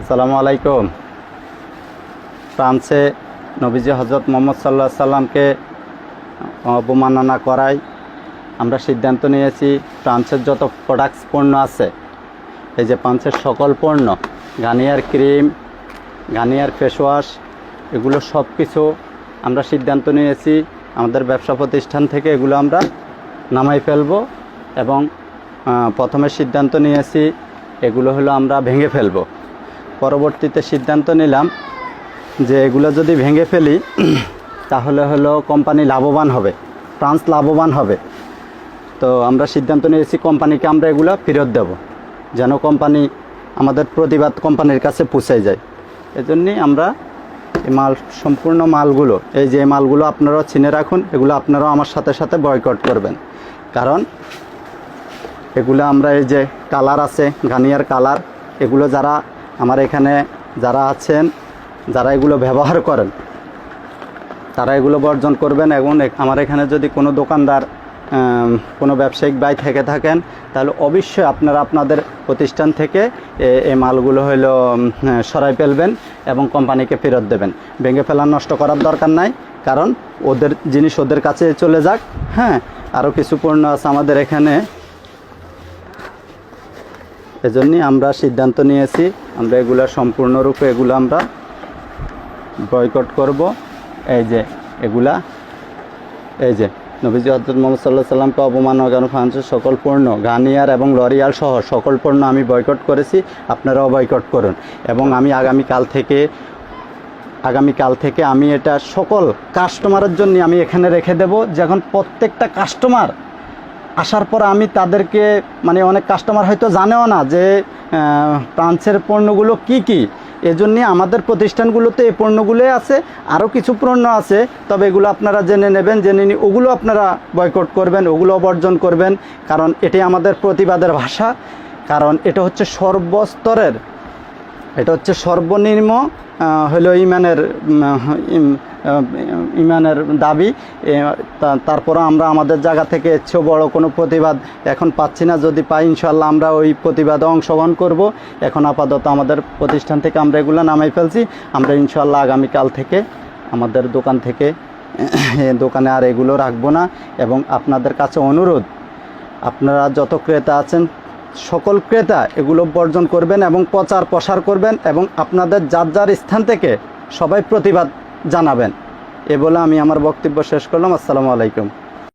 আসসালামু আলাইকুম। ফ্রান্সে নবীজি হজরত মোহাম্মদ সাল্লাহ সাল্লামকে অবমাননা করায় আমরা সিদ্ধান্ত নিয়েছি, ফ্রান্সের যত প্রোডাক্টস পণ্য আছে, এই যে ফ্রান্সের সকল পণ্য Garnier cream Garnier face wash এগুলো সব কিছু আমরা সিদ্ধান্ত নিয়েছি, আমাদের ব্যবসা প্রতিষ্ঠান থেকে এগুলো আমরা নামাই ফেলব এবং প্রথমে সিদ্ধান্ত নিয়েছি, এগুলো হলো আমরা ভেঙে ফেলব। পরবর্তীতে সিদ্ধান্ত নিলাম যে এগুলো যদি ভেঙে ফেলি, তাহলে হলো কোম্পানি লাভবান হবে ফ্রান্স লাভবান হবে। তো আমরা সিদ্ধান্ত নিয়েছি কোম্পানিকে আমরা এগুলো ফেরত দেব, যেন কোম্পানি আমাদের প্রতিবাদ কোম্পানির কাছে পৌঁছে যায়। এজন্যই আমরা এই মাল, সম্পূর্ণ মালগুলো, এই যে মালগুলো আপনারাও চিনে রাখুন, এগুলো আপনারাও আমার সাথে সাথে বয়কট করবেন। কারণ এগুলো আমরা এই যে কালার আছে গানিয়ার কালার, এগুলো যারা আমার এখানে যারা আছেন, যারা এগুলো ব্যবহার করেন, তারা এগুলো বর্জন করবেন এবং আমার এখানে যদি কোনো দোকানদার কোনো ব্যবসায়িক বাই থেকে থাকেন, তাহলে অবশ্যই আপনারা আপনাদের প্রতিষ্ঠান থেকে এই মালগুলো হইল সরাই ফেলবেন এবং কোম্পানিকে ফেরত দেবেন। ভেঙে ফেলার নষ্ট করার দরকার নাই, কারণ ওদের জিনিস ওদের কাছে চলে যাক হ্যাঁ? আরও কিছু পণ্য আছে আমাদের এখানে। এজন্যই আমরা সিদ্ধান্ত নিয়েছি আমরা এগুলো সম্পূর্ণরূপে এগুলো আমরা বয়কট করব। এই যে এগুলা, এই যে নবীজি হজরত মোহাম্মদ সাল্লাহ সাল্লামকে অবমান অগানো ফ্রান্সের সকল পণ্য গার্নিয়ার এবং লরিয়াল সহ সকল পণ্য আমি বয়কট করেছি, আপনারাও বয়কট করুন। এবং আমি আগামীকাল থেকে আগামীকাল থেকে আমি এটা সকল কাস্টমারের জন্য আমি এখানে রেখে দেব, যখন প্রত্যেকটা কাস্টমার আসার পর আমি তাদেরকে মানে অনেক কাস্টমার হয়তো জানেও না যে ফ্রান্সের পণ্যগুলো কি কি। এজন্য আমাদের প্রতিষ্ঠানগুলোতে এই পণ্যগুলোই আছে, আরও কিছু পণ্য আছে, তবে এগুলো আপনারা জেনে নেবেন, জেনে নি ওগুলো আপনারা বয়কট করবেন, ওগুলো বর্জন করবেন, কারণ এটি আমাদের প্রতিবাদের ভাষা, কারণ এটা হচ্ছে সর্বস্তরের এটা হচ্ছে সর্বনিম্ন হলো ইমানের ইমানের দাবি। এ, তা- তারপরও আমরা আমাদের জায়গা থেকে চেয়েও বড় কোনো প্রতিবাদ এখন পাচ্ছি না। যদি পাই ইনশাল্লাহ আমরা ওই প্রতিবাদে অংশগ্রহণ করব। এখন আপাতত আমাদের প্রতিষ্ঠান থেকে আমরা এগুলো নামাই ফেলছি। আমরা ইনশাল্লাহ আগামীকাল থেকে আমাদের দোকান থেকে দোকানে আর এগুলো রাখব না। এবং আপনাদের কাছে অনুরোধ আপনারা যত ক্রেতা আছেন সকল ক্রেতা এগুলো বর্জন করবেন এবং প্রচার প্রসার করবেন এবং আপনাদের যার যার স্থান থেকে সবাই প্রতিবাদ জানাবেন। এ বলে আমি আমার বক্তব্য শেষ করলাম। আসসালামু আলাইকুম।